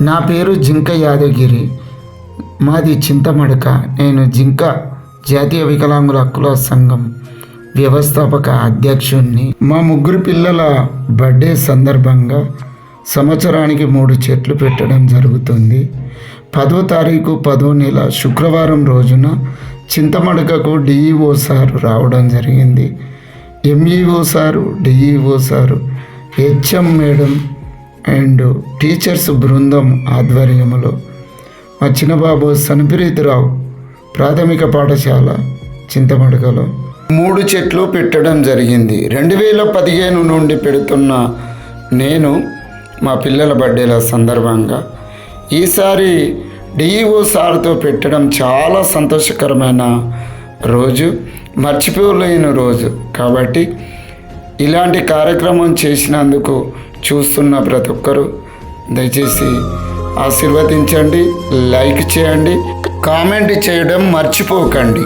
నా పేరు జింక యాదగిరి. మాది చింతమడక. నేను జింక జాతీయ వికలాంగుల హక్కుల సంఘం వ్యవస్థాపక అధ్యక్షుణ్ణి. మా ముగ్గురు పిల్లల బర్త్డే సందర్భంగా సంవత్సరానికి మూడు చెట్లు పెట్టడం జరుగుతుంది. పదో తారీఖు పదో నెల శుక్రవారం రోజున చింతమడకకు డిఈఓ సారు రావడం జరిగింది. MEO sir DEO sir HM madam and teachers బృందం ఆధ్వర్యంలో మా చిన్నబాబు సనపిరీతిరావు ప్రాథమిక పాఠశాల చింతమడకలో మూడు చెట్లు పెట్టడం జరిగింది. రెండు వేల పదిహేను నుండి పెడుతున్న నేను మా పిల్లల బర్త్డేల సందర్భంగా ఈసారి డిఈఓ సార్తో పెట్టడం చాలా సంతోషకరమైన రోజు మర్చిపోలేని రోజు. కాబట్టి ఇలాంటి కార్యక్రమం చేసినందుకు చూస్తున్న ప్రతి ఒక్కరూ దయచేసి ఆశీర్వదించండి లైక్ చేయండి కామెంట్ చేయడం మర్చిపోకండి.